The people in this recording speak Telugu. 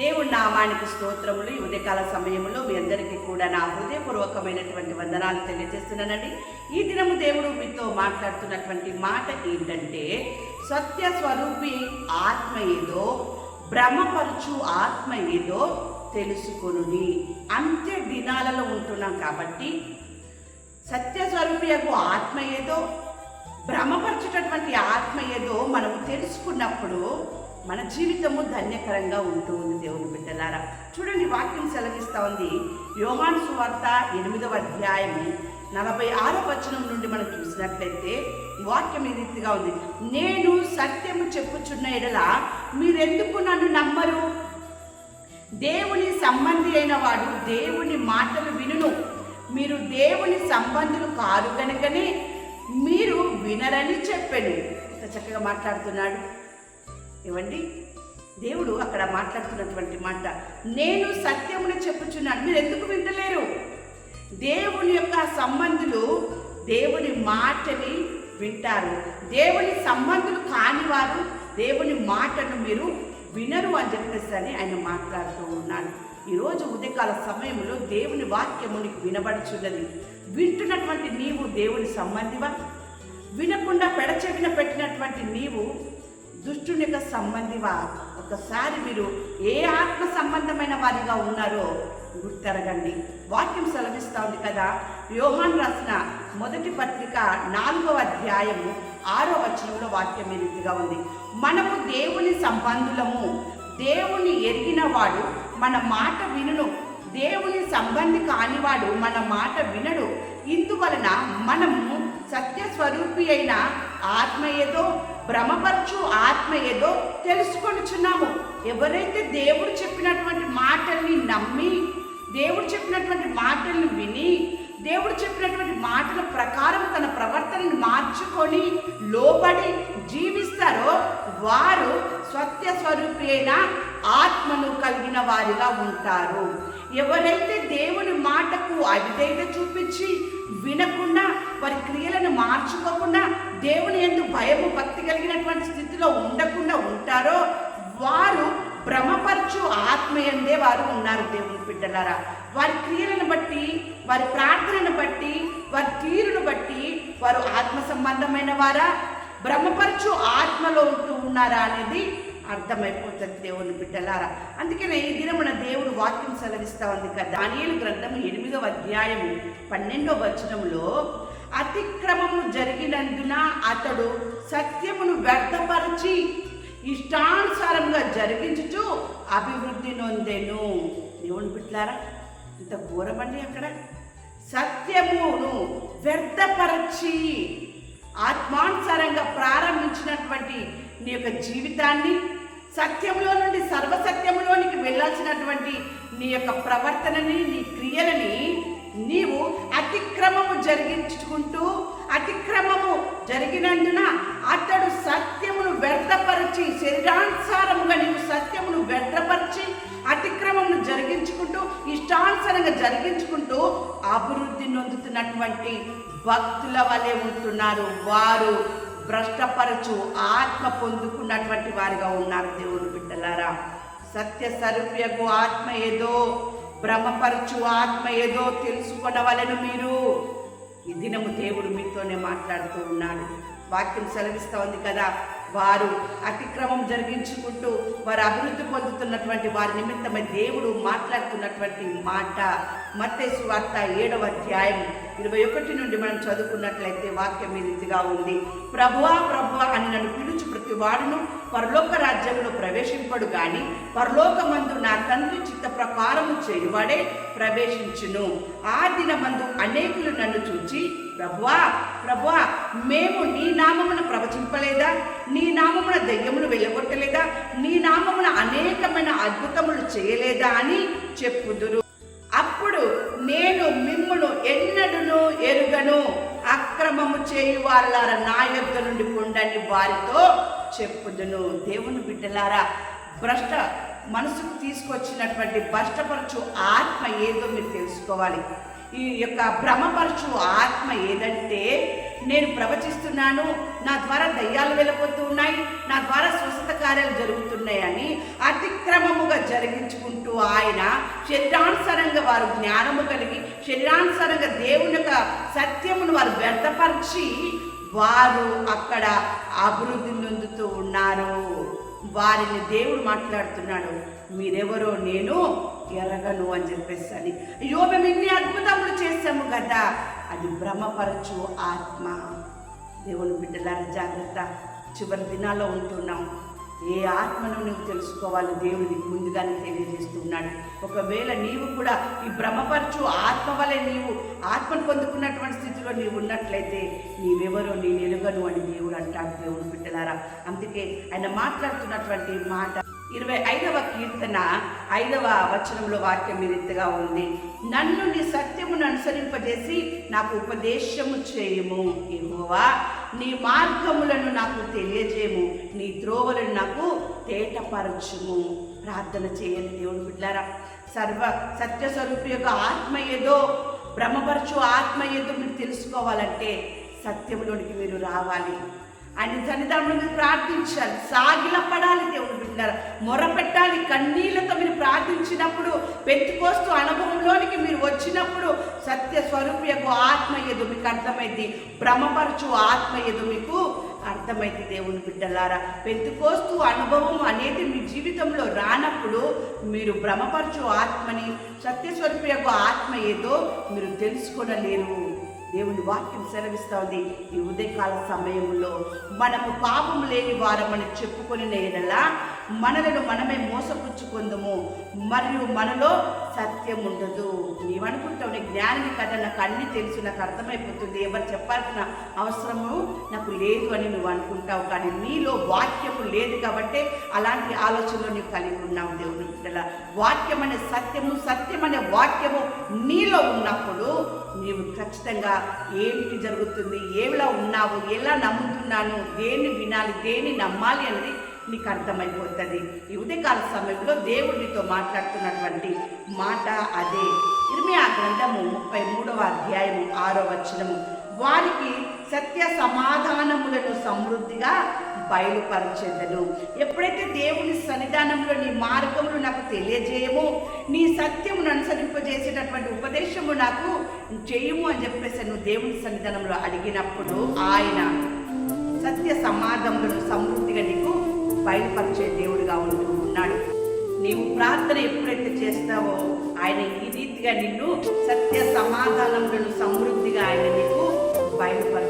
దేవుడి నామానికి స్తోత్రములు ఈ ఉదయకాల సమయంలో మీ అందరికీ కూడా నా హృదయపూర్వకమైనటువంటి వందనాలు తెలియజేస్తున్నానండి. ఈ దినము దేవుడు మీతో మాట్లాడుతున్నటువంటి మాట ఏంటంటే సత్య స్వరూపి ఆత్మ ఏదో భ్రమపరచు ఆత్మ ఏదో తెలుసుకొనుని అంత్య దినాలలో ఉంటున్నాం కాబట్టి సత్య స్వరూపియకు ఆత్మ ఏదో భ్రమపరచేటటువంటి ఆత్మ ఏదో మనము తెలుసుకున్నప్పుడు మన జీవితము ధన్యకరంగా ఉంటూ ఉంది దేవుని బిడ్డలారా. చూడండి వాక్యం సెలవిస్తూ ఉంది. యోహాను సువార్త ఎనిమిదవ అధ్యాయం నలభై ఆరో వచనం నుండి మనం చూసినట్లయితే వాక్యం ఈ రీతిగా ఉంది? నేను సత్యము చెప్పుచున్న ఎడల మీరెందుకు నన్ను నమ్మరు? దేవుని సంబంధి అయిన వాడు దేవుని మాటలు వినును. మీరు దేవుని సంబంధులు కారు కనుకనే మీరు వినరని చెప్పాను. ఇంత చక్కగా మాట్లాడుతున్నాడు. ఏమండి? దేవుడు అక్కడ మాట్లాడుతున్నటువంటి మాట నేను సత్యముని చెప్పుచున్నాను. మీరు ఎందుకు వింటలేరు? దేవుని యొక్క సంబంధులు దేవుని మాటని వింటారు. దేవుని సంబంధులు కాని వారు దేవుని మాటను మీరు వినరు అని చెప్పేసి అని ఆయన మాట్లాడుతూ ఉన్నాడు. ఈరోజు ఉదయకాల సమయంలో దేవుని వాక్యము నీకు వినబడుచున్నది. వింటున్నటువంటి నీవు దేవుని సంబంధివా? వినకుండా పెడచెవిన పెట్టినటువంటి నీవు దుష్టుని యొక్క సంబంధివా ఒకసారి మీరు ఏ ఆత్మ సంబంధమైన వారిగా ఉన్నారో గుర్తెరగండి. వాక్యం సెలవిస్తా ఉంది కదా? యోహాన్ రాసిన మొదటి పత్రిక నాలుగవ అధ్యాయము ఆరో వచనంలో వాక్యం ఈ రీతిగా ఉంది. మనము దేవుని సంబంధులము. దేవుని ఎరిగిన వాడు మన మాట వినును. దేవుని సంబంధి కానివాడు మన మాట వినడు. ఇందువలన మనము సత్య స్వరూపి అయిన ఆత్మ ఏదో భ్రమపరచు ఆత్మ ఏదో తెలుసుకొనిచున్నాము ఎవరైతే దేవుడు చెప్పినటువంటి మాటల్ని నమ్మి దేవుడు చెప్పినటువంటి మాటల్ని విని దేవుడు చెప్పినటువంటి మాటల ప్రకారం తన ప్రవర్తనను మార్చుకొని లోబడి జీవిస్తారో వారు సత్య స్వరూపేణ ఆత్మను కలిగిన వారిగా ఉంటారు. ఎవరైతే దేవుని మాటకు అవిధేయత చూపించి వినకుండా వారి క్రియలను మార్చుకోకుండా దేవుని ఎందు భయము భక్తి కలిగినటువంటి స్థితిలో ఉండకుండా ఉంటారో వారు భ్రమపరచు ఆత్మయందే వారు ఉన్నారు దేవుని బిడ్డలారా. వారి క్రియలను బట్టి వారి ప్రార్థనను బట్టి వారి తీరును బట్టి వారు ఆత్మ సంబంధమైన వారా? భ్రమపరచు ఆత్మలో ఉంటూ ఉన్నారా అనేది అర్థమైపోతుంది దేవుని బిడ్డలారా. అందుకనే ఈ దినమున దేవుడు వాక్యం సెలవిస్తా ఉంది కదా. దానియలు గ్రంథము ఎనిమిదవ అధ్యాయము పన్నెండవ వచనంలో అతిక్రమము జరిగినందున అతడు సత్యమును వ్యర్థపరిచి ఇష్టానుసారంగా జరిగించుచు అభివృద్ధి నొందెను. దేవుని బిడ్డలారా ఇంత ఘోరమండి అక్కడ. సత్యమును వ్యర్థపరచి ఆత్మానుసారంగా ప్రారంభించినటువంటి నీ యొక్క జీవితాన్ని సత్యంలో నుండి సర్వసత్యంలోనికి వెళ్ళాల్సినటువంటి నీ యొక్క ప్రవర్తనని నీ క్రియలని నీవు అతిక్రమము జరిగించుకుంటూ అతిక్రమము జరిగినందున అతడు సత్యమును వ్యర్థపరిచి శరీరానుసారముగా నీవు సత్యమును వ్యర్థపరిచి అతిక్రమమును జరిగించుకుంటూ ఇష్టానుసారంగా జరిగించుకుంటూ అభివృద్ధి నొందుతున్నటువంటి భక్తుల వలె ఉంటున్నారు వారు. భ్రష్టపరచు ఆత్మ పొందుకున్నటువంటి వారిగా ఉన్నారు దేవుని బిడ్డలారా. సత్య సరుప్యకు ఆత్మ ఏదో భ్రమపరచు ఆత్మ ఏదో తెలుసుకొనవలెను మీరు. ఈ దినము దేవుడు మీతోనే మాట్లాడుతూ ఉన్నాడు. వాక్యం సెలవిస్తూ ఉంది కదా వారు అతిక్రమం జరిగించుకుంటూ వారు అభివృద్ధి పొందుతున్నటువంటి వారి నిమిత్తమై దేవుడు మాట్లాడుతున్నటువంటి మాట. మత్స్సు వార్త ఏడవ అధ్యాయం ఇరవై ఒకటి నుండి మనం చదువుకున్నట్లయితే వాక్యం ఈ రీతిగా ఉంది. ప్రభువా ప్రభువా అని నన్ను పిలుచు ప్రతి వాడును. పరలోక రాజ్యంలో ప్రవేశింపడు కానీ పరలోకమందు నా తండ్రి చిత్త ప్రకారము చేయువాడే ప్రవేశించును. ఆ దినమందు అనేకులు నన్ను చూచి ప్రభువా ప్రభువా మేము నీ నామమున ప్రవచింపలేదా? నీ నామమున దెయ్యములు వెళ్ళగొట్టలేదా నీ నామమున అనేకమైన అద్భుతములు చేయలేదా అని చెప్పుదురు. అప్పుడు నేను ఎదుటను అక్రమము చేయు వాళ్ళారా నా యొద్ద నుండి పొండని వారితో చెప్పుదును. దేవుని బిడ్డలారా భ్రష్ట మనసుకు తీసుకొచ్చినటువంటి భ్రష్టపరచు ఆత్మ ఏదో మీరు తెలుసుకోవాలి. ఈ యొక్క భ్రమపరచు ఆత్మ ఏదంటే నేను ప్రవచిస్తున్నాను నా ద్వారా దయ్యాలు వెళ్ళిపోతూ ఉన్నాయి నా ద్వారా స్వస్థత కార్యాలు జరుగుతున్నాయని అతిక్రమముగా జరిగించుకుంటూ ఆయన శరీరానుసారంగా వారు జ్ఞానము కలిగి శరీరానుసారంగా దేవుని యొక్క సత్యమును వారు వ్యర్థపరిచి వారు అక్కడ అభివృద్ధి నొందుతూ ఉన్నారు. వారిని దేవుడు మాట్లాడుతున్నాడు మీరెవరో నేను ఎరగను అని చెప్పేసి అని. అయ్యో మేము ఇన్ని అద్భుతములు చేశాము కదా అది భ్రమపరచు ఆత్మ. దేవుని బిడ్డలారా జాగ్రత్త. చివరి దినాల్లో ఉంటున్నాం. ఏ ఆత్మను నువ్వు తెలుసుకోవాలి? దేవుడు నీకు ముందుగానే తెలియజేస్తున్నాడు ఒకవేళ నీవు కూడా ఈ భ్రమపరచు ఆత్మ వలె నీవు ఆత్మను పొందుకున్నటువంటి స్థితిలో నీవు ఉన్నట్లయితే నీవెవరో నీ ఎలుగను అని దేవుడు అంటాడు దేవుడు బిడ్డలారా. అందుకే ఆయన మాట్లాడుతున్నటువంటి మాట ఇరవై ఐదవ కీర్తన ఐదవ వచనంలో వాక్యం ఈ రీతిగా ఉంది. నన్ను నీ సత్యమును అనుసరింపజేసి నాకు ఉపదేశము చేయము యెహోవా. నీ మార్గములను నాకు తెలియజేయము నీ త్రోవలను నాకు తేటపరచుము. ప్రార్థన చేయండి దేవుని బిడ్డారా. సర్వ సత్యస్వరూపి యొక్క ఆత్మ ఏదో భ్రమపరచు ఆత్మ ఏదో మీరు తెలుసుకోవాలంటే సత్యంలోనికి మీరు రావాలి. ఆయన సన్నిధానంలో మీరు ప్రార్థించాలి. సాగిలపడాలి దేవుడు బిడ్డారా మొరపెట్టాలి కన్నీళ్ళతో మీరు ప్రార్థించినప్పుడు పెంచుకోస్తూ అనుభవంలోనికి మీరు వచ్చినప్పుడు సత్య స్వరూప యొక్క ఆత్మ ఏదో మీకు అర్థమైంది భ్రమపరచు ఆత్మ ఏదో మీకు అర్థమైంది దేవుని బిడ్డలారా. పెంచుకోస్తూ అనుభవం అనేది మీ జీవితంలో రానప్పుడు మీరు భ్రమపరచు ఆత్మని సత్యస్వరూప యొక్క ఆత్మ ఏదో మీరు తెలుసుకోనలేరు. దేవుని వాక్యం సెలవిస్తా ఉంది ఈ ఉదయకాల సమయంలో మనము పాపం లేని వారమని చెప్పుకొని నేనలా మనలను మనమే మోసపుచ్చుకుందము మరియు మనలో సత్యం ఉండదు నీవనుకుంటావు నీ జ్ఞానికి కదా నాకు అన్ని తెలుసు నాకు అర్థమైపోతుంది ఎవరు చెప్పాల్సిన అవసరము నాకు లేదు అని నువ్వు అనుకుంటావు కానీ నీలో వాక్యము లేదు కాబట్టి అలాంటి ఆలోచనలు నీవు కలిగి ఉన్నావు దేవుని బిడ్డల. వాక్యం అనే సత్యము సత్యం అనే వాక్యము నీలో ఉన్నప్పుడు నీవు ఖచ్చితంగా ఏమిటి జరుగుతుంది ఏమిలా ఉన్నావు ఎలా నమ్ముతున్నాను దేన్ని వినాలి దేన్ని నమ్మాలి అనేది నీకు అర్థమైపోతుంది. ఈ ఉదయకాల సమయంలో దేవుడితో మాట్లాడుతున్నటువంటి మాట అదే. ఆ గ్రంథము ముప్పై మూడవ అధ్యాయము ఆరో వచనము. వారికి సత్య సమాధానములను సమృద్ధిగా బయలుపరచెదను. ఎప్పుడైతే దేవుని సన్నిధానంలో నీ మార్గములు నాకు తెలియజేయము నీ సత్యమును అనుసరింపజేసేటటువంటి ఉపదేశము నాకు చేయము అని చెప్పేసి నువ్వు దేవుని సన్నిధానంలో అడిగినప్పుడు ఆయన సత్య సమాధములను సమృద్ధిగా నీకు బయలుపరిచే దేవుడిగా ఉంటూ ఉన్నాడు. నీవు ప్రార్థన ఎప్పుడైతే చేస్తావో ఆయన ఈ రీతిగా నిన్ను సత్య సమాధానములను సమృద్ధిగా ఆయన నీకు బయలుపరిచే